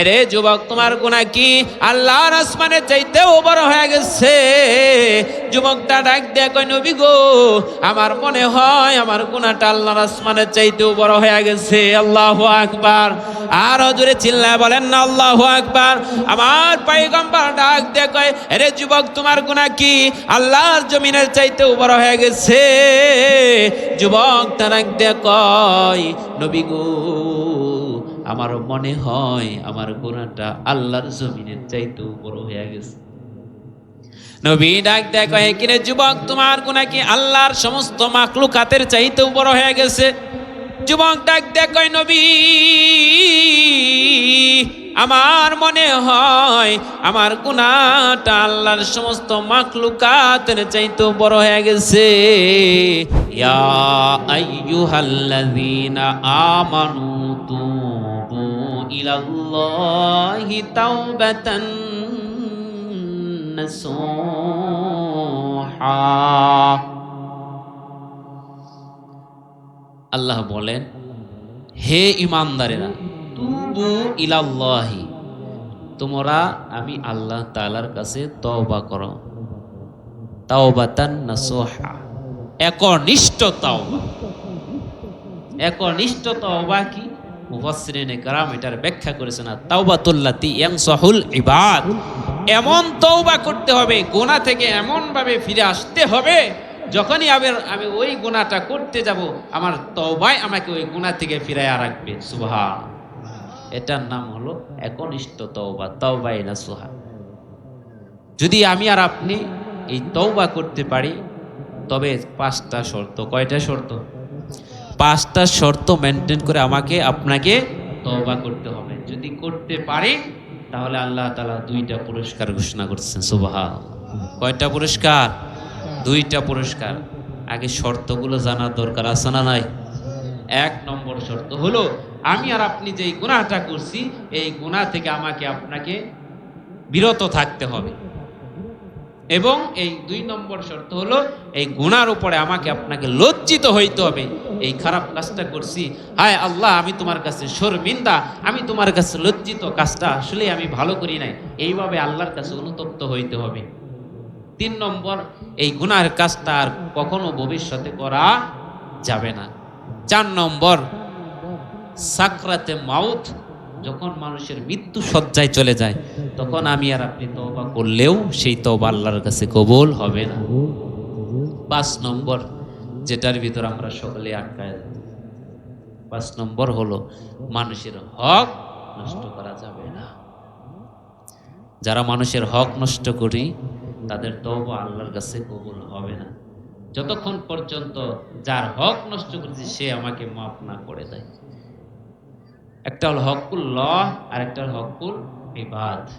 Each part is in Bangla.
এরে যুবক, তোমার গুণা কি? আল্লাহর আসমানের চাইতেও বড় হয়ে গেছে। যুবকটা ডাক দেয় কই নবী গো, আমার মনে হয় আমার গুণাটা আল্লাহর আসমানের চাইতেও বড় হয়ে গেছে। আল্লাহ আকবার। আরও জোরে চিল্লায় বলেন, না, আল্লাহ আকবার। আমার পাইগম্বর ডাক দেয়, কয়, এরে যুবক, তোমার গুণা কি? আল্লাহর জমিনের চাইতেও বড় হয়ে গেছে। যুবক তার ডাক দেয়, কয়, নবী গো আমার মনে হয় আমার গুণাটা আল্লাহর জমিনের চাইতেও বড় হয়ে গেছে। নবী ডাক দেয়, কয়ে কিরে যুবক, তোমার গুণা কি আল্লাহর সমস্ত মাকলুকাতের চাইতেও বড় হয়ে গেছে? যুবক ডাক কয়, নবী, আমার মনে হয় আমার গুণাটা আল্লাহর সমস্ত মাকলুকাতের চাইতেও বড় হয়ে গেছে। ইয়া আইয়ুহাল্লাযীনা আমানু তুবু ইলাল্লাহি তাওবাতান নাসুহা আল্লাহ বলেন, হে ইমানদারেরা, তুবু ইলাল্লাহি, তোমরা আমি আল্লাহ তাআলার কাছে তওবা করো। তাওবাতান নাসুহা, একনিষ্ঠ তাওবা। একনিষ্ঠ তওবা কি? মুফাসসিরিনে কারাম এটার ব্যাখ্যা করেছেন আর তাওবাতুল্লাতি ইয়ানসাহুল ইবাদ। এমন তওবা করতে হবে, গোনা থেকে এমন ভাবে ফিরে আসতে হবে, যখনই আমি আমি ওই গুণাটা করতে যাব, আমার তওবায় আমাকে ওই গুণা থেকে ফিরাইয়া রাখবে। সুবহান। এটার নাম হলো একনিষ্ঠ তওবা তওবাই নাসুহা। যদি আমি আর আপনি এই তওবা করতে পারি, তবে পাঁচটা শর্ত, কয়টা শর্ত? পাঁচটা শর্ত মেনটেন করে আমাকে, আপনাকে তওবা করতে হবে। যদি করতে পারি, তাহলে আল্লাহ তালা দুইটা পুরস্কার ঘোষণা করছেন। সুবহান কয়টা পুরস্কার? দুইটা পুরস্কার। আগে শর্তগুলো জানার দরকার আছে না নাই? এক নম্বর শর্ত হলো, আমি আর আপনি যেই গুনাহটা করছি, এই গুনাহ থেকে আমাকে আপনাকে বিরত থাকতে হবে। এবং এই দুই নম্বর শর্ত হলো, এই গুণার উপরে আমাকে আপনাকে লজ্জিত হইতে হবে। এই খারাপ কাজটা করছি। হায় আল্লাহ, আমি তোমার কাছে শর্মিন্দা, আমি তোমার কাছে লজ্জিত কাজটা আসলে আমি ভালো করি নাই। এইভাবে আল্লাহর কাছে অনুতপ্ত হইতে হবে। তিন নম্বর, এই গুনার কাজটা আর কখনো ভবিষ্যতে করা যাবে না। চার নম্বর, সাকরাতে মাউথ যখন মানুষের মৃত্যু সজ্জায় চলে যায়, তখন আমি আর আপনি তওবা করলেও সেই তওবা আল্লাহর কাছে কবুল হবে না। পাঁচ নম্বর, যেটার ভিতর আমরা সকলে আটকায়। পাঁচ নম্বর হলো, মানুষের হক নষ্ট করা যাবে না। যারা মানুষের হক নষ্ট করি, তাদের তওবা আল্লাহর কাছে কবুল হবে না। যতক্ষণ পর্যন্ত যার হক নষ্ট করেছে, সে আমাকে মাফ না করে দেয়। একটা হলো হকুল ল আর একটা হলো হকুল ইবাদ।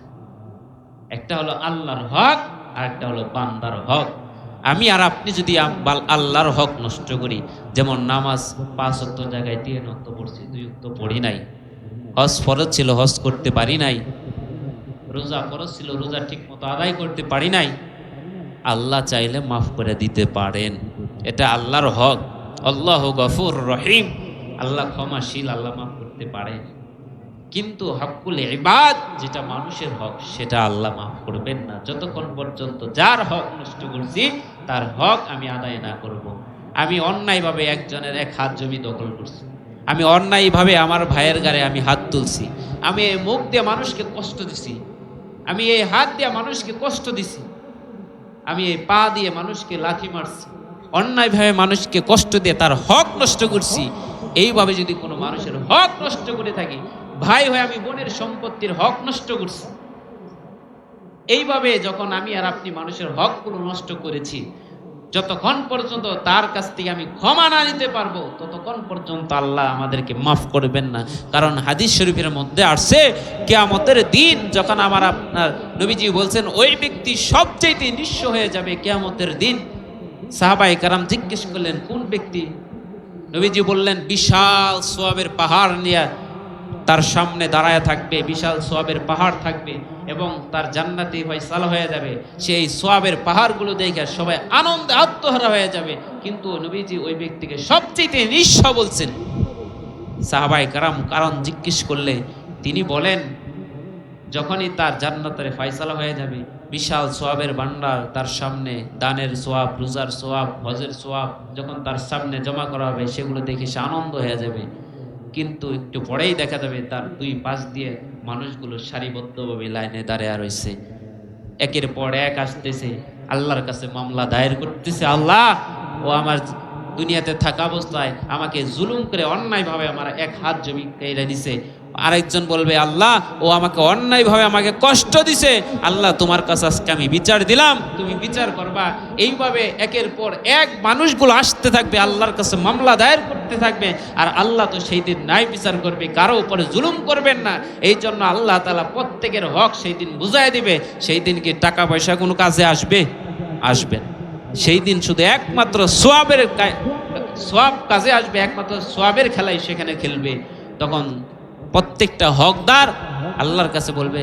একটা হলো আল্লাহর হক, আর একটা হলো বান্দার হক। আমি আর আপনি যদি আল্লাহর হক নষ্ট করি, যেমন নামাজ পাঁচ অক্ত জায়গায় তিন অক্ত পড়ছি, দুই অক্ত পড়ি নাই। হজ ফরজ ছিল, হজ করতে পারি নাই। রোজা ফরজ ছিল, রোজা ঠিক মতো আদায় করতে পারি নাই। আল্লাহ চাইলে মাফ করে দিতে পারেন। এটা আল্লাহর হক। আল্লাহ গফুর রহিম। আল্লাহ ক্ষমাশীল, আল্লাহ মাফ করতে পারেন কিন্তু হকুল ইবাদ, যেটা মানুষের হক, সেটা আল্লাহ মাফ করবেন না। যতক্ষণ পর্যন্ত যার হক নষ্ট করছি, তার হক আমি আদায় না করব। আমি অন্যায়ভাবে একজনের এক হাত জমি দখল করছি। আমি অন্যায়ভাবে আমার ভাইয়ের গায়ে আমি হাত তুলছি। আমি এই মুখ দিয়ে মানুষকে কষ্ট দিছি। আমি এই হাত দিয়ে মানুষকে কষ্ট দিছি। আমি এই পা দিয়ে মানুষকে লাথি মারছি। অন্যায়ভাবে মানুষকে কষ্ট দিয়ে তার হক নষ্ট করছি। এইভাবে যদি কোনো মানুষের হক নষ্ট করে থাকি, ভাই হয়ে আমি বোনের সম্পত্তির হক নষ্ট করছি। এইভাবে যখন আমি আর আপনি মানুষের হকগুলো নষ্ট করেছি, যতক্ষণ পর্যন্ত তার কাছ থেকে আমি ক্ষমা না নিতে পারব, ততক্ষণ পর্যন্ত আল্লাহ আমাদেরকে মাফ করবেন না। কারণ হাদিস শরীফের মধ্যে আসছে, কেয়ামতের দিন যখন আমার আপনার নবীজি বলছেন, ওই ব্যক্তি সবচেয়ে নিঃস্ব হয়ে যাবে কেয়ামতের দিন। সাহাবাই কারাম জিজ্ঞেস করলেন, কোন ব্যক্তি? নবীজি বললেন, বিশাল সোয়াবের পাহাড় নিয়ে তার সামনে দাঁড়ায় থাকবে, বিশাল সোয়াবের পাহাড় থাকবে এবং তার জান্নাতি ফয়সালা হয়ে যাবে। সেই সোয়াবের পাহাড়গুলো দেখে সবাই আনন্দে আত্মহারা হয়ে যাবে। কিন্তু নবীজি ওই ব্যক্তিকে সবচেয়ে নিঃস্ব বলছেন সাহাবাই কারাম কারণ জিজ্ঞেস করলে, তিনি বলেন, যখনই তার জান্নাতের ফয়সালা হয়ে যাবে বিশাল সোয়াবের ভান্ডার তার সামনে, দানের সোয়াব, রোজার সোয়াব, হজের সোয়াব, যখন তার সামনে জমা করা হবে, সেগুলো দেখে সে আনন্দ হয়ে যাবে। কিন্তু একটু পরেই দেখা যাবে তার দুই পাশ দিয়ে মানুষগুলো সারিবদ্ধভাবে লাইনে দাঁড়িয়ে রয়েছে। একের পর এক আসতেছে, আল্লাহর কাছে মামলা দায়ের করতেছে, আল্লাহ, ও আমার দুনিয়াতে থাকা অবস্থায় আমাকে জুলুম করে অন্যায়ভাবে আমার এক হাত জমি কেড়ে দিছে। আরেকজন বলবে, আল্লাহ, ও আমাকে অন্যায়ভাবে আমাকে কষ্ট দিছে। আল্লাহ, তোমার কাছে আজকে আমি বিচার দিলাম। তুমি বিচার করবা। এইভাবে একের পর এক মানুষগুলো আসতে থাকবে, আল্লাহর কাছে মামলা দায়ের করতে থাকবে। আর আল্লাহ তো সেই দিন ন্যায় বিচার করবে, কারও উপরে জুলুম করবেন না। এই জন্য আল্লাহ তালা প্রত্যেকের হক সেই দিন বুঝাই দিবে। সেই দিন কি টাকা পয়সা কোনো কাজে আসবে? আসবে না। সেই দিন শুধু একমাত্র সোয়াবের সোয়াব কাজে আসবে, একমাত্র সোয়াবের খেলাই সেখানে খেলবে। তখন প্রত্যেকটা হকদার আল্লাহর কাছে বলবে,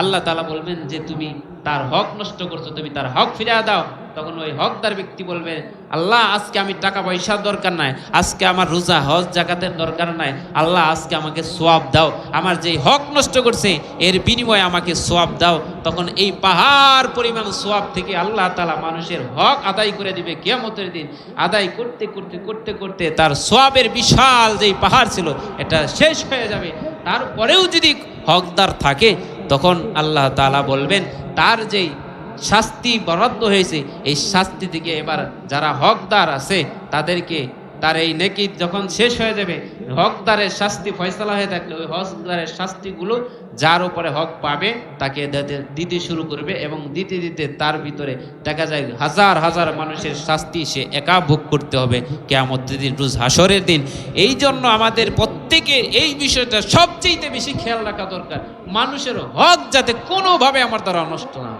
আল্লাহ তালা বলবেন যে তুমি তার হক নষ্ট করছ, তুমি তার হক ফিরিয়ে দাও। তখন ওই হকদার ব্যক্তি বলবে, আল্লাহ, আজকে আমি টাকা পয়সার দরকার নাই, আজকে আমার রোজা, হজ, জাকাতের দরকার নাই। আল্লাহ, আজকে আমাকে সোয়াব দাও। আমার যেই হক নষ্ট করছে, এর বিনিময়ে আমাকে সোয়াব দাও। তখন এই পাহাড় পরিমাণ সোয়াব থেকে আল্লাহ তালা মানুষের হক আদায় করে দিবে কিয়ামতের দিন। আদায় করতে করতে করতে করতে তার সোয়াবের বিশাল যেই পাহাড় ছিল, এটা শেষ হয়ে যাবে। তারপরেও যদি হকদার থাকে, তখন আল্লাহ তালা বলবেন, তার যেই শাস্তি বরাদ্দ হয়েছে, এই শাস্তি থেকে এবার যারা হকদার আছে, তাদেরকে তার এই নেকি যখন শেষ হয়ে যাবে, হকদারের শাস্তি ফয়সলা হয়ে থাকলে ওই হকদারের শাস্তিগুলো যার উপরে হক পাবে, তাকে দিতে- শুরু করবে এবং দিতে দিতে তার ভিতরে দেখা যায় হাজার হাজার মানুষের শাস্তি সে একা ভোগ করতে হবে কেমন দিন রোজ হাসরের দিন। এই জন্য আমাদের প্রত্যেকের এই বিষয়টা সবচেয়ে বেশি খেয়াল রাখা দরকার। মানুষের হক যাতে কোনোভাবে আমার দ্বারা নষ্ট না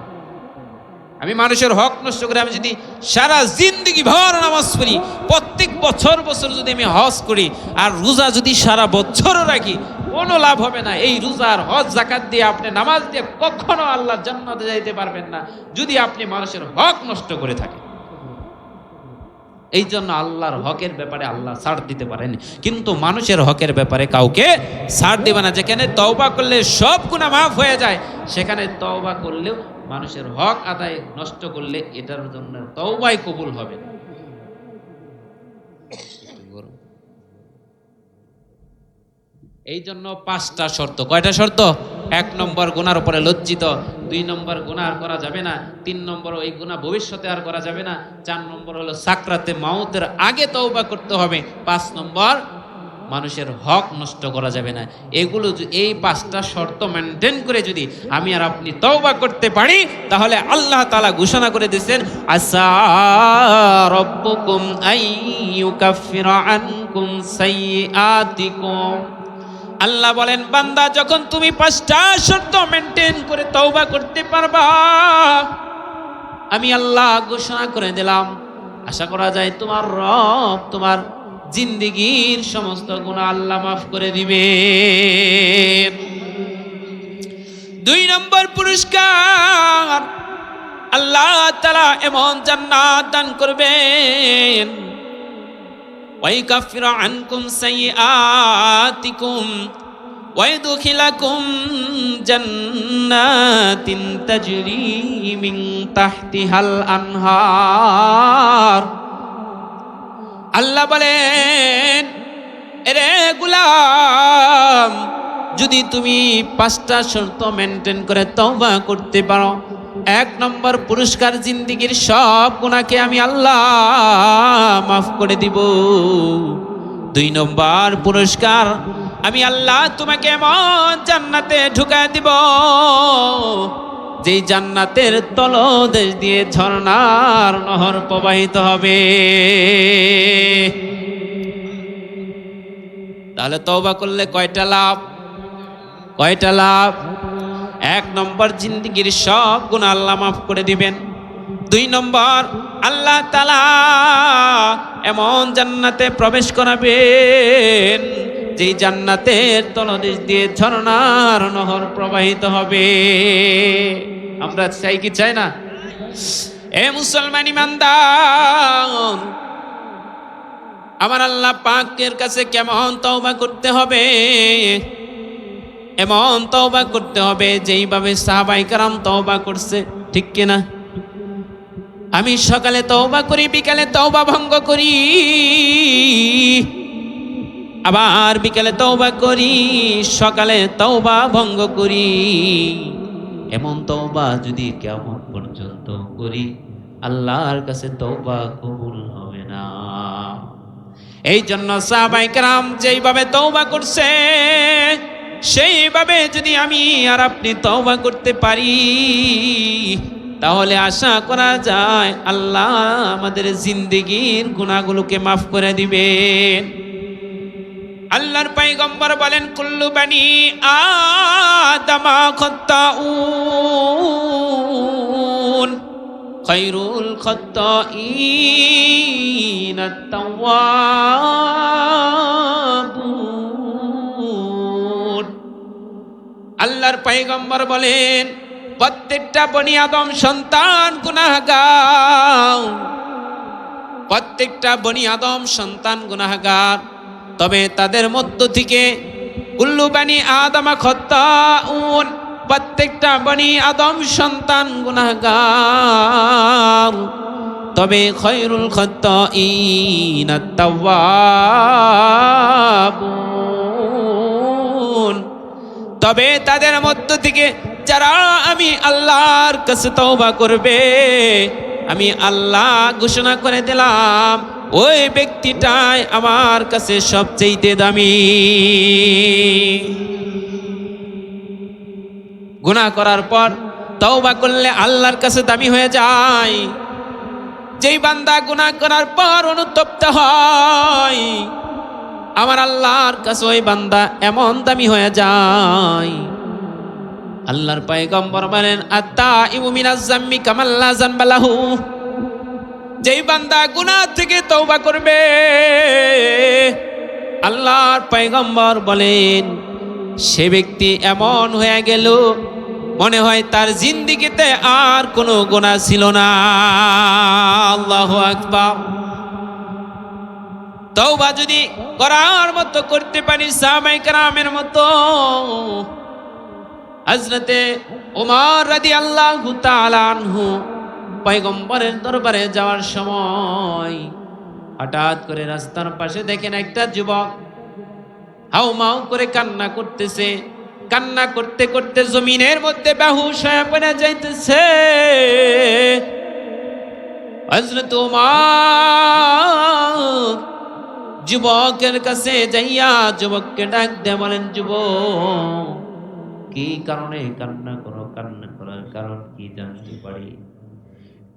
আমি মানুষের হক নষ্ট করে আমি যদি সারা জিন্দগি ভর নামাজ পড়ি, প্রত্যেক বছর বছর যদি আমি হজ করি আর রোজা যদি সারা বছরও রাখি, কোনো লাভ হবে না। এই রোজার হজ, জাকাত দিয়ে আপনি নামাজ দিয়ে কখনো আল্লাহ জান্নাতে যাইতে পারবেন না, যদি আপনি মানুষের হক নষ্ট করে থাকেন। এই জন্য আল্লাহর হকের ব্যাপারে আল্লাহ ছাড় দিতে পারেন। কিন্তু মানুষের হকের ব্যাপারে কাউকে ছাড় দেবে না। যেখানে তওবা করলে সব গুণা মাফ হয়ে যায়, সেখানে তওবা করলেও মানুষের হক আদায় নষ্ট করলে এটার জন্য তওবাই কবুল হবে। এই জন্য পাঁচটা শর্ত কয়টা শর্ত এক নম্বর গুনার উপরে লজ্জিত, দুই নম্বর গুণা আর করা যাবে না, তিন নম্বর ওই গুণা ভবিষ্যতে আর করা যাবে না, চার নম্বর হলো সাকরাতে মাউতের আগে তওবা করতে হবে, পাঁচ নম্বর মানুষের হক নষ্ট করা যাবে না। এগুলো এই পাঁচটা শর্ত মেনটেন করে যদি আমি আর আপনি তওবা করতে পারি, তাহলে আল্লাহ তালা ঘোষণা করে সাইয়্যাতিকুম। আল্লাহ বলেন, বান্দা, যখন তুমি পাঁচটা শর্ত মেনটেন করে তওবা করতে পারবা, আমি আল্লাহ ঘোষণা করে দিলাম। আশা করা যায় তোমার রব তোমার জিন্দিগির সমস্ত গুণা আল্লাহ মাফ করে দিবে দুই নম্বর পুরস্কার আল্লাহ তালা এমন জান্নাত দান করবেন ويكفر عنكم سيئاتكم ويدخلكم جنات تجري من تحتها الأنهار আল্লাহ বলেন, এরে গুলাম, যদি তুমি পাঁচটা শর্ত মেনটেন করে তওবা করতে পারো, এক নম্বর পুরস্কার জিন্দিগির সব গুণাকে আমি আল্লাহ মাফ করে দিব। দুই নম্বর পুরস্কার আমি আল্লাহ তোমাকে এমন জান্নাতে ঢুকায় দিব যেই জান্নাতের তলদেশ দিয়ে ঝর্ণার নহর প্রবাহিত হবে। তাহলে তওবা করলে কয়টা লাভ? কয়টা লাভ? এক নম্বর জিন্দিগির সব গুণ আল্লাহ মাফ করে দিবেন। দুই নম্বর, আল্লাহ তালা এমন জান্নাতে প্রবেশ করাবেন যেই জান্নাতের তলদেশ দিয়ে ঝর্ণার নহর প্রবাহিত হবে। আমরা চাই কি চাই না? এ মুসলমান ইমানদার, আমার আল্লাহ পাকের কাছে কেমন তওবা করতে হবে? এমন তওবা করতে হবে যেইভাবে সাহাবাই কারাম তওবা করছে, ঠিক কিনা আমি সকালে তওবা করি, বিকালে তওবা ভঙ্গ করি। আবার বিকালে তওবা করি, সকালে তওবা ভঙ্গ করি। এমন তওবা যদি কেমন পর্যন্ত করি, আল্লাহর কাছে তওবা কবুল হবে না। এই জন্য সাহাবাই কারাম যেইভাবে তওবা করছে, সেইভাবে যদি আমি আর আপনি তওবা করতে পারি, তাহলে আশা করা যায় আল্লাহ আমাদের জিন্দেগির গুণাগুলোকে মাফ করে দিবেন। আল্লাহর পাইগম্বর বলেন, কুল্লু বানি আদামা খত্তাউন, খৈরুল খত্তাইন আল্লাহর পাইগম্বর বলেন, প্রত্যেকটা বনি আদম সন্তান গুনাহগার, প্রত্যেকটা বনি আদম সন্তান গুনাহগার। তবে তাদের মধ্য থেকে কুল্লু বানি আদমা খত্তাউন, প্রত্যেকটা বনি আদম সন্তান গুনাহগার। তবে খৈরুল আত-তাওয়াবুন। তবে তাদের মধ্য থেকে যারা আমি আল্লাহর কাছে তওবা করবে, আমি আল্লাহ ঘোষণা করে দিলাম। ওই ব্যক্তিটাই আমার কাছে সবচেয়ে দামি। গুনাহ করার পর তওবা করলে আল্লাহর কাছে দামি হয়ে যায়। যেই বান্দা গুনাহ করার পর অনুতপ্ত হয়, আমার আল্লাহর কাছে ওই বান্দা এমন দামি হয়ে যায়। আল্লাহর পায়গম্বর বলেন আত্মা ইমুমিনাজ জাম্মি কামাল্লা জানবালাহু যেই বান্দা গুনাহ থেকে তৌবা করবে, আল্লাহর পায়গম্বর বলেন, সে ব্যক্তি এমন হয়ে গেল, মনে হয় তার জিন্দিগিতে আর কোনো গুনাহ ছিল না। আল্লাহু আকবার। তওবা যদি করার মতো করতে পারি সাহাবাই কারামের মতো হজরতে ওমর রাদি আল্লাহ আনহু পয়গম্বরের দরবারে যাওয়ার সময় হঠাৎ করে রাস্তার পাশে দেখেন একটা যুবক হাউ মাউ করে কান্না করতেছে। কান্না করতে করতে জমিনের মধ্যে বেহুশ হয়ে যাইতেছে। যুবকের কাছে যাইয়া যুবককে ডাক দে বলেন, যুবক, কি কারণে কান্না করো? কান্না করার কারণ কি জানতে পারি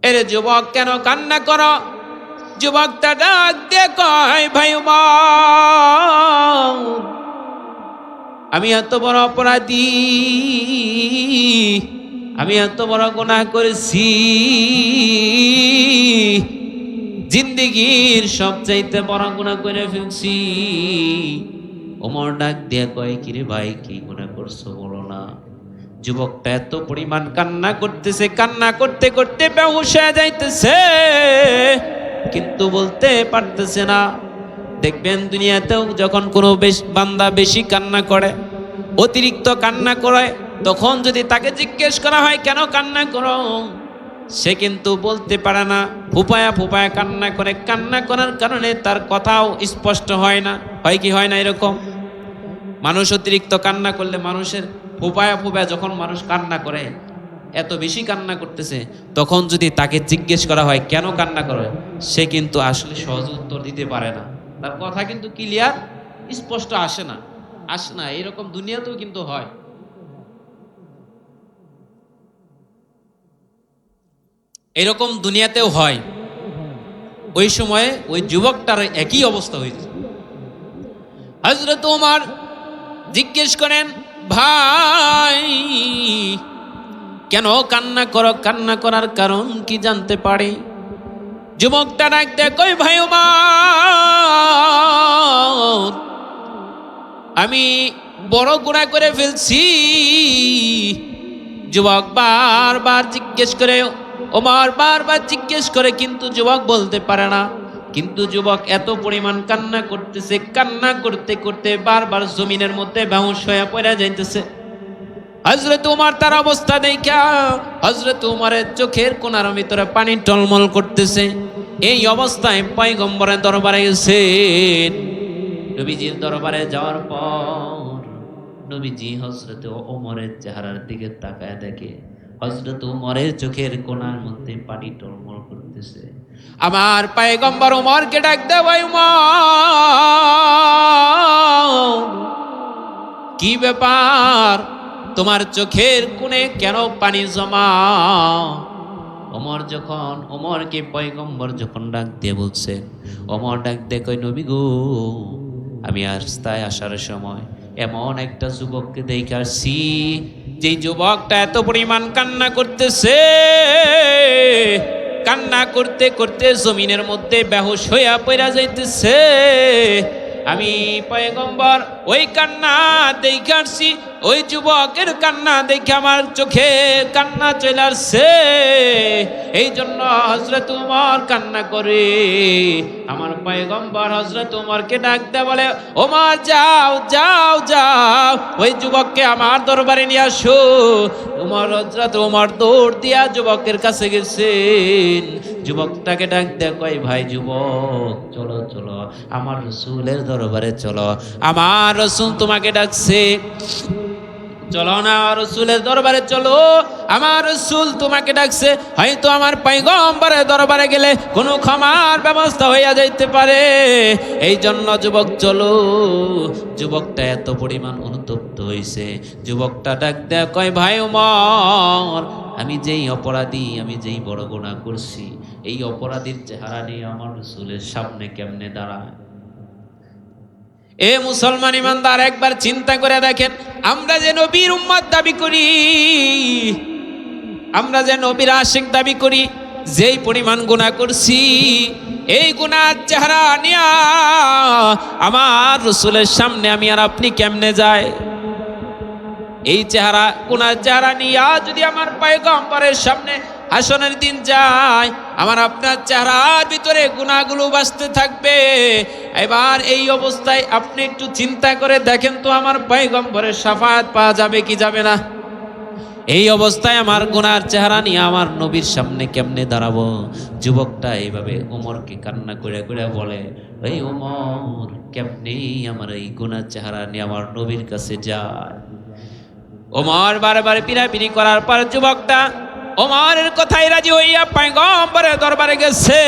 এর যুবক, কেন কান্না করো? যুবকটা ডাক দে কয়, ভাই আমি এত বড় অপরাধী, আমি এত বড় গুনাহ করেছি। জিন্দিগির সবচাইতে বড় গুণা করে ফেলছি। ওমর ডাক দিয়া কয়, কিরে ভাই, কি গুণা করছ না যুবকটা এত পরিমাণ কান্না করতেছে, কান্না করতে করতে হয়ে যাইতেছে, কিন্তু বলতে পারতেছে না। দেখবেন দুনিয়াতেও যখন কোনো বেশ, বান্দা বেশি কান্না করে, অতিরিক্ত কান্না করে, তখন যদি তাকে জিজ্ঞেস করা হয়, কেন কান্না করো? সে কিন্তু বলতে পারে না। ফুপায়া ফুপায়া কান্না করে, কান্না করার কারণে তার কথাও স্পষ্ট হয় না। হয় কি হয় না এরকম? মানুষ অতিরিক্ত কান্না করলে মানুষের ফুপায়া ফুপায়া যখন মানুষ কান্না করে, এত বেশি কান্না করতেছে, তখন যদি তাকে জিজ্ঞেস করা হয়, কেন কান্না করে? সে কিন্তু আসলে সহজ উত্তর দিতে পারে না। তার কথা কিন্তু ক্লিয়ার স্পষ্ট আসে না। আসে না, এরকম দুনিয়াতেও কিন্তু হয়। এরকম দুনিয়াতেও হয়। ওই সময়ে ওই যুবকটার একই অবস্থা হয়েছে। হজরত ওমর জিজ্ঞেস করেন ভাই, কেন কান্না করো? কান্না করার কারণ কি জানতে পারি? যুবকটা ডাক দেয়, কই ভাই আমি বড় গুণা করে ফেলছি। যুবক বারবার জিজ্ঞেস করে, ওমর বারবার জিজ্ঞেস করে, কিন্তু যুবক বলতে পারে না। কিন্তু যুবক এত পরিমাণ কান্না করতেছে, কান্না করতে করতে বারবার জমিনের মধ্যে বাউন্স হয়ে পড়ে যাইতেছে। হজরত উমার তার অবস্থা দেখা হজরত উমারের চোখের কোনার ভিতরে পানি টলমল করতেছে। এই অবস্থায় পয়গম্বরের দরবারে গেছেন। নবীজির দরবারে যাওয়ার পর নবীজি হজরত ওমরের চেহারার দিকে তাকায় দেখে হজরত উমরের চোখের কোনার মধ্যে পানি টলমল করতেছে। আমার পায়গম্বর উমরকে ডাক দেওয়াই কি ব্যাপার? তোমার চোখের কোণে কেন পানি জমা? ওমর যখন ওমরকে পয়গম্বর যখন ডাক দিয়ে বলছেন ওমর ডাক দিয়ে কই নবী গো, আমি আর রাস্তায় আসার সময় এমন একটা যুবককে দেখে আসছি যে যুবকটা এত পরিমাণ কান্না করতেছে। কান্না করতে করতে জমিনের মধ্যে বেহস হইয়া পড়া যাইতেছে। আমি পয়গম্বর ওই কান্না দেখে আসছি, ওই যুবকের কান্না দেখে আমার চোখে কান্না চলে আসছে। এই জন্য হজরত উমর কান্না করে। আমার পয়গম্বর হজরত উমরকে ডাক দেয় বলে, ওমর, যাও যাও যাও, ওই যুবককে আমার দরবারে নিয়ে আসো। উমর হজরত উমর দৌড় দিয়া যুবকের কাছে গেছেন। যুবকটাকে ডাকতে কয়, ভাই যুবক, চলো চলো, আমার রসুলের দরবারে চলো। আমার রসুল তোমাকে ডাকছে। চলো না রসুলের দরবারে চলো। আমার রসুল তোমাকে ডাকছে, হয়তো আমার পাইগম্বরের দরবারে গেলে কোনো ক্ষমার ব্যবস্থা হইয়া যাইতে পারে। এই জন্য যুবক, চলো। যুবকটা এত পরিমাণ অনুতপ্ত হয়েছে যুবকটা ডাক দেয়, কয়, ভাই উমর, আমি যেই অপরাধী, আমি যেই বড় গোনা করছি, এই অপরাধীর চেহারা নিয়ে আমার রসুলের সামনে কেমনে দাঁড়ায়? এ মুসলমান ইমানদার, একবার চিন্তা করে দেখেন, আমরা যে নবীর উম্মত দাবি করি, আমরা যে নবীর আশিক দাবি করি, যেই পরিমাণ গুণা করছি, এই গুণার চেহারা নিয়া আমার রসুলের সামনে আমি আর আপনি কেমনে যায় এই চেহারা গুনার চেহারা নিয়া যদি আমার পায়গম্বরের সামনে হাসনের দিন যায়, আমার আপনার চেহারার ভিতরে গুণাগুলো বাঁচতে থাকবে। এবার এই অবস্থায় আপনি একটু চিন্তা করে দেখেন তো আমার পায়গম্বরের সাফাত পাওয়া যাবে কি যাবে না। এই অবস্থায় আমার গুনার চেহারা নিয়ে আমার নবীর সামনে কেমনে দাঁড়াবো? যুবকটা এইভাবে ওমরকে কান্না করে করে বলে এই ওমর কেমনে আমার এই গুনার চেহারা নিয়ে আমার নবীর কাছে যায়। ওমর বারে বারে পিড়াপিড়ি করার পর যুবকটা ওমরের কথাই রাজি হইয়া পায়গম্বরের দরবারে গেছে।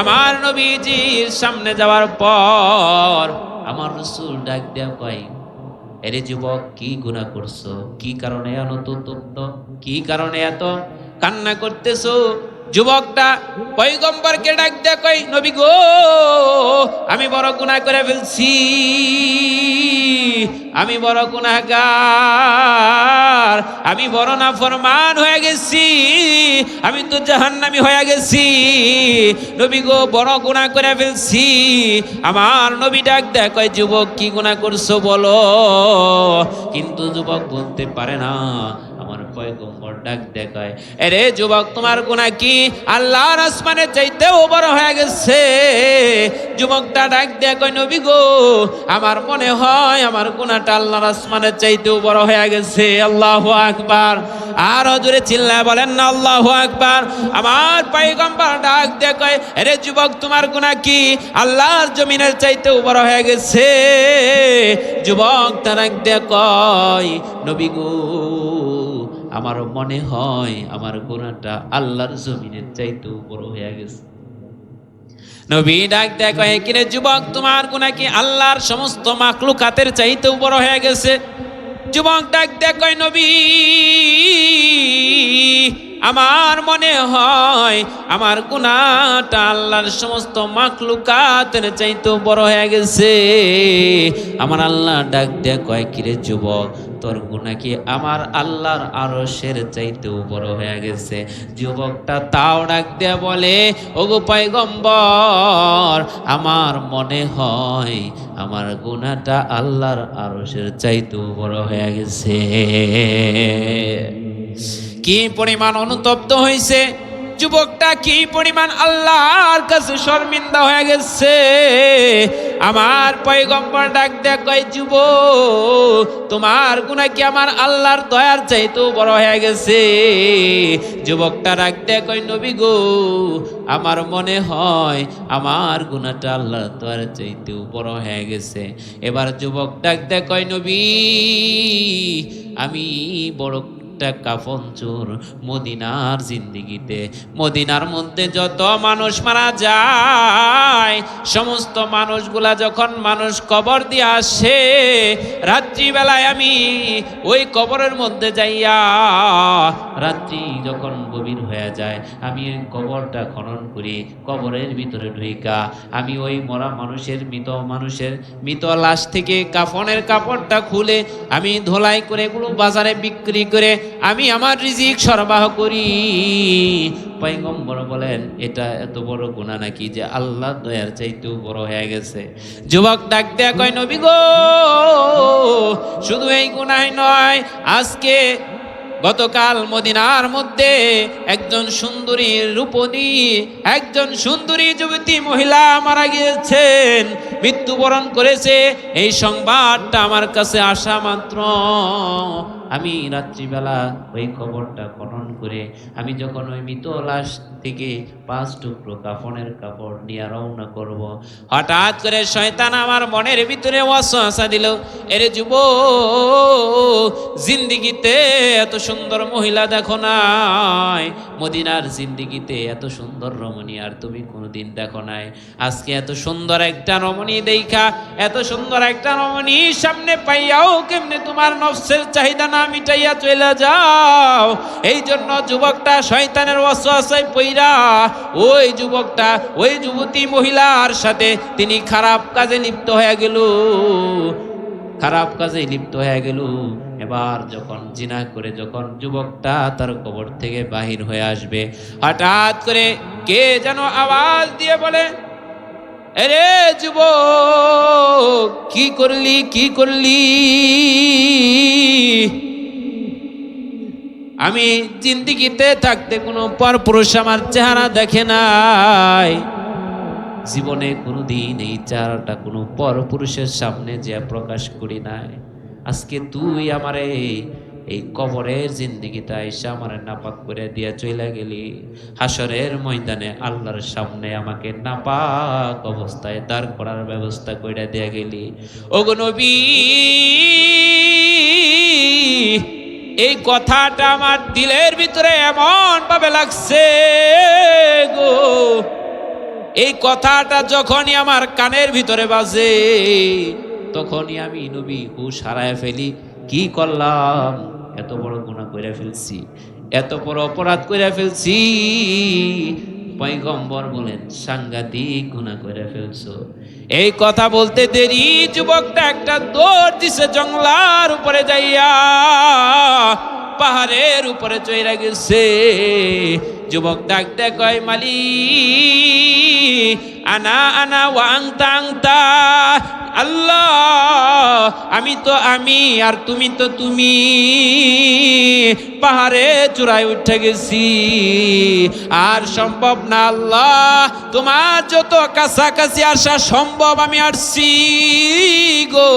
আমার নবীজির সামনে যাওয়ার পর আমার রসুল ডাক দেওয়া কয়, এরে যুবক, কি গুনাহ করছ? কি কারণে তত্ত্ব কি কারণে এত কান্না করতেছো? যুবকটা পৈগম্বরকে ডাক দেয়া কই নবী গো, আমি বড় গুনাহ করে ফেলছি। আমি বড় গুনাহগার। আমি বড় না ফরমান হয়ে গেছি। আমি তো জাহান্নামি হয়ে গেছি। নবী গো, বড় গুনাহ করে ফেলছি। আমার নবী ডাক দেয় কয়, যুবক, কি গুনাহ করছ বলো? কিন্তু যুবক বলতে পারে না। পয়গম্বর ডাক দেখায়। এরে যুবক, তোমার গুনাহ কি? আল্লাহর আসমানে চাইতেও বড় হয়ে গেছে। যুবকটা ডাক দেয় কয়, নবী গো, আমার মনে হয় আমার গুনাহটা আল্লাহর আসমানের চাইতেও বড় হয়ে গেছে। আল্লাহু আকবার। আর জোরে চিল্লায় বলেন, না, আল্লাহু আকবার। আমার পয়গম্বর ডাক দেয় কয়, এরে যুবক, তোমার গুনাহ কি? আল্লাহর জমিনের চাইতেও বড় হয়ে গেছে। যুবক তার ডাক দেয় কয়, নবী গো আমার মনে হয় আমার গুণাটা আল্লাহর জমিনের চাইতেও বড় হয়ে গেছে। নবী ডাক দেয়, কয়ে কিরে যুবক, তোমার গুণা কি আল্লাহর সমস্ত মাকলুকাতের চাইতেও বড় হয়ে গেছে? যুবক ডাক কয়, নবী আমার মনে হয় আমার গুণাটা আল্লাহর সমস্ত মাকলুকাতের চাইতেও বড় হয়ে গেছে। আমার আল্লাহ ডাক দেয়া কয় কিরে যুবক, তোর গুণা কি আমার আল্লাহর আরশের চাইতেও বড় হয়ে গেছে? যুবকটা তাও ডাক দেয়া বলে, ওগো পয়গম্বর, আমার মনে হয় আমার গুণাটা আল্লাহর আরশের চাইতেও বড় হয়ে গেছে। কি পরিমাণ অনুতপ্ত হয়েছে যুবকটা কি পরিমাণ আল্লাহর কাছে শর্মিন্দা হয়ে গেছে? আমার পয়গম্বর ডাক দেখ যুব তোমার গুণা কি আমার আল্লাহর দয়ার চাইতেও বড় হয়ে গেছে? যুবকটা ডাক দেখ নবী গো, আমার মনে হয় আমার গুণাটা আল্লাহর দয়ার চাইতেও বড় হয়ে গেছে। এবার যুবক ডাক দেখ নবী, আমি বড় একটা কাফন চোর মদিনার জিন্দিগিতে। মদিনার মধ্যে যত মানুষ মারা যায়, সমস্ত মানুষগুলা যখন মানুষ কবর দিয়ে আসে, রাত্রিবেলায় আমি ওই কবরের মধ্যে যাইয়া রাত্রি যখন গভীর হয়ে যায়, আমি ওই কবরটা খনন করি, কবরের ভিতরে ঢুইকা। আমি ওই মরা মানুষের, মৃত মানুষের, মৃত লাশ থেকে কাফনের কাপড়টা খুলে আমি ধোলাই করে এগুলো বাজারে বিক্রি করে আমি আমার রিজিক সরবরাহ করি। পয়গম্বর বলেন, এটা এত বড় গুণা নাকি যে আল্লাহ দয়ার চাইতেও বড় হয়ে গেছে? যুবক ডাক দেয়া কয়, নবী গো, শুধু এই গুনাই নয়, আজকে গতকাল মদিনার মধ্যে একজন সুন্দরী রূপদী একজন সুন্দরী যুবতী মহিলা মারা গিয়েছেন। মৃত্যুবরণ করেছে। এই সংবাদটা আমার কাছে আসা মাত্র। আমি রাত্রিবেলা ওই খবরটা খনন করে আমি যখন ওই মৃত লাশ থেকে পাঁচ টুকরো কাফনের কাপড় নিয়ে রওনা করব, হঠাৎ করে শয়তান আমার মনের ভিতরে ওয়াসওয়াসা দিল, এরে যুব জিন্দিগিতে এত সুন্দর মহিলা দেখো নাই, মদিনার জিন্দিগিতে এত সুন্দর রমণী আর তুমি কোনোদিন দেখো নাই, আজকে এত সুন্দর একটা রমণী দেখা, এত সুন্দর একটা রমণী সামনে পাইয়াও কেমনে তোমার নফসের চাহিদা না মিটাইয়া চলে যাও। এই জন্য যুবকটা শয়তানের ওয়াসওয়াসায় পইরা ওই যুবকটা, ওই যুবতী মহিলার সাথে তিনি খারাপ কাজে লিপ্ত হয়ে গেল। খারাপ কাজে লিপ্ত হয়ে গেল। এবার যখন জিনা করে যখন যুবকটা তার কবর থেকে বাহির হয়ে আসবে, হঠাৎ করে কে যেন আওয়াজ দিয়ে বলে আরে যুব কি করলি কি করলি? আমি জিন্দিগিতে থাকতে কোনো পর পুরুষ আমার চেহারা দেখে নাই। জীবনে কোনোদিন এই চেহারাটা কোনো পর পুরুষের সামনে যে প্রকাশ করি নাই। আজকে তুই আমারে এই কবরের জিন্দিগিতে এসে আমার নাপাক করে দিয়া চলে গেলি। হাসরের ময়দানে আল্লাহর সামনে আমাকে নাপাক অবস্থায় দাঁড় করার ব্যবস্থা করে দিয়া গেলি। ওগো নবী এই কথাটা আমার দিলের ভিতরে এমন ভাবে লাগছে গো। এই কথাটা যখনই আমার কানের ভিতরে বাজে, তখনই আমি নবী হুশ হারায় ফেলি। কি করলাম? এত বড় গুণা করে ফেলছি, এত বড় অপরাধ করে ফেলছি। পয়গম্বর বলেন, সাংঘাতিক গুণা করে ফেলছো। এই কথা বলতে দেরি, যুবকটা একটা দৌড় দিছে জঙ্গলার উপরে যাইয়া, পাহাড়ের উপরে চইরা গেছে। যুবক ডাকতে কয় মালি, আনা আনা, ওয়াং তাং তা আল্লাহ, আমি তো আমি, আর তুমি তো তুমি, পাহাড়ে চূড়ায় উঠে গেছি, আর সম্ভব না আল্লাহ, তোমার যত কাছাকাছি আসা সম্ভব আমি আসছি গো।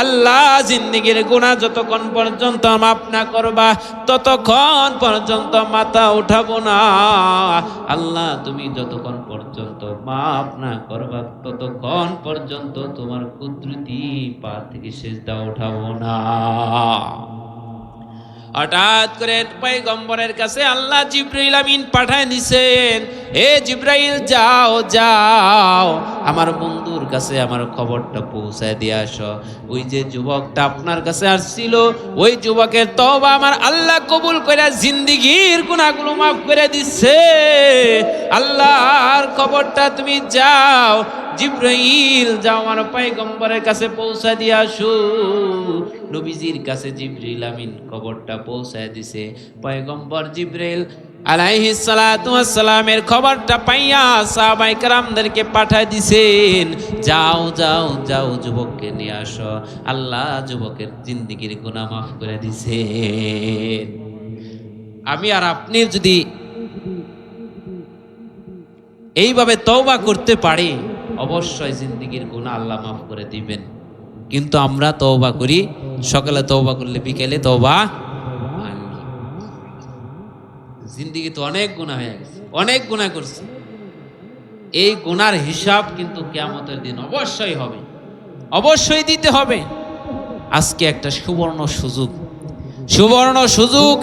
আল্লাহ জিন্দিগির গুণা যতক্ষণ পর্যন্ত মাপ না করবা, ততক্ষণ পর্যন্ত মাথা উঠাবো না। আল্লাহ, তুমি যতক্ষণ পর্যন্ত মাপ না করবা, ততক্ষণ পর্যন্ত তোমার কুদরতি পা থেকে সেজদা উঠাবো না। হঠাৎ করে পয়গম্বরের কাছে আল্লাহ জিব্রাইল আমিন পাঠায় দিছেন, এ জিব্রাইল, যাও যাও। আমার বন্ধুর কাছে আমার খবরটা পৌঁছায় দিয়ে আসো। ওই যে যুবকটা আপনার কাছে আসছিল, ওই যুবকের তবা আমার আল্লাহ কবুল করে জিন্দিগির গুণাগুলো মাফ করে দিচ্ছে আল্লাহর খবরটা তুমি যাও, জিব্রাইল, যাও আমার পয়গম্বরের কাছে পৌঁছা দিয়ে আসো। নবীজির কাছে জিব্রাইল আমিন খবরটা পৌঁছায় দিছে। পয়গম্বর জিব্রাইল আলাইহি সালামের খবরটা পাইয়া সাহাবাই কারামদেরকে পাঠায় দিছেন, যাও যাও যাও যুবককে নিয়ে আসো। আল্লাহ যুবকের জিন্দিগির গুনাহ মাফ করে দিছেন। আমি আর আপনি যদি এইভাবে তওবা করতে পারি, অবশ্যই জিন্দিগির গুণা আল্লাহ মাফ করে দিবেন। কিন্তু আমরা তওবা করি। সকালে তওবা করলে বিকেলে তওবা জিন্দিগি তো অনেক গুণা হয়ে গেছে, অনেক গুণা করছে। এই গুণার হিসাব কিন্তু কেয়ামতের দিন অবশ্যই হবে, অবশ্যই দিতে হবে। আজকে একটা সুবর্ণ সুযোগ সুবর্ণ সুযোগ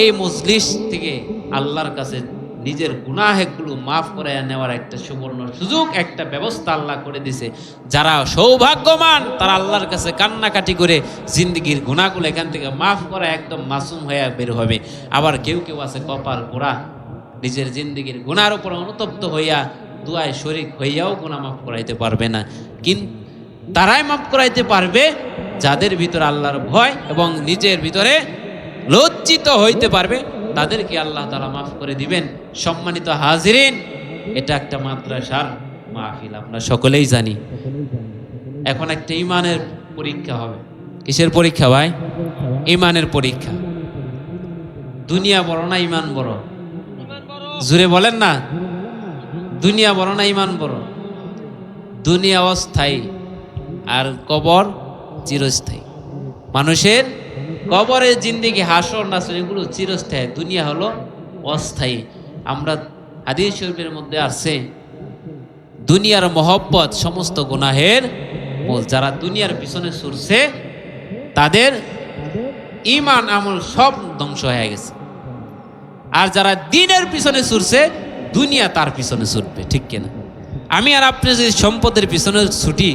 এই মজলিস থেকে আল্লাহর কাছে নিজের গুনাহেগুলো মাফ করে নেওয়ার একটা সুবর্ণ সুযোগ, একটা ব্যবস্থা আল্লাহ করে দিছে। যারা সৌভাগ্যবান, তারা আল্লাহর কাছে কান্নাকাটি করে জিন্দগির গুণাগুলো এখান থেকে মাফ করা একদম মাসুম হয়ে বের হবে। আবার কেউ কেউ আছে কপাল পোড়া, নিজের জিন্দগির গুণার উপর অনুতপ্ত হইয়া দুয়ায় শরিক হইয়াও গুণা মাফ করাইতে পারবে না। কিন্তু তারাই মাফ করাইতে পারবে যাদের ভিতরে আল্লাহর ভয় এবং নিজের ভিতরে লজ্জিত হইতে পারবে। তাদেরকে আল্লাহ তালা মাফ করে দিবেন। সম্মানিত হাজিরিন, এটা একটা মাদ্রাসার মাহফিল, আমরা সকলেই জানি। এখন একটা ইমানের পরীক্ষা হবে। কিসের পরীক্ষা ভাই? ইমানের পরীক্ষা। দুনিয়া বড় না ইমান বড়? জুড়ে বলেন না। দুনিয়া বড় না ইমান বড়? দুনিয়া অস্থায়ী, আর কবর চিরস্থায়ী। মানুষের কবরের জিন্দিগি, হাসর, নাসর, এগুলো চিরস্থায়ী। দুনিয়া হলো অস্থায়ী। আমরা হাদিস শরীফের মধ্যে আছে, দুনিয়ার মহব্বত সমস্ত গুনাহের মূল। যারা দুনিয়ার পিছনে ছুটছে, তাদের ইমান আমল সব ধ্বংস হয়ে গেছে। আর যারা দিনের পিছনে ছুটছে, দুনিয়া তার পিছনে ছুটবে, ঠিক কিনা? আমি আর আপনি যদি সম্পদের পিছনে ছুটি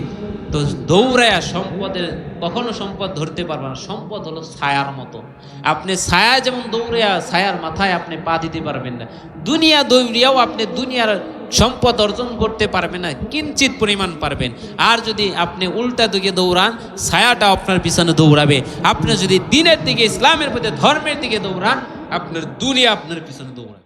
তো দৌড়ায়া সম্পদের কখনো সম্পদ ধরতে পারবে না। সম্পদ হলো ছায়ার মতো। আপনি ছায়া যেমন দৌড়ায়া, ছায়ার মাথায় আপনি পা দিতে পারবেন না। দুনিয়া দৌড়িয়াও আপনি দুনিয়ার সম্পদ অর্জন করতে পারবেন না, কিঞ্চিত পরিমাণ পারবেন। আর যদি আপনি উল্টা দিকে দৌড়ান, ছায়াটা আপনার পিছনে দৌড়াবে। আপনি যদি দিনের দিকে ইসলামের প্রতি ধর্মের দিকে দৌড়ান, আপনার দুনিয়া আপনার পিছনে দৌড়াবে।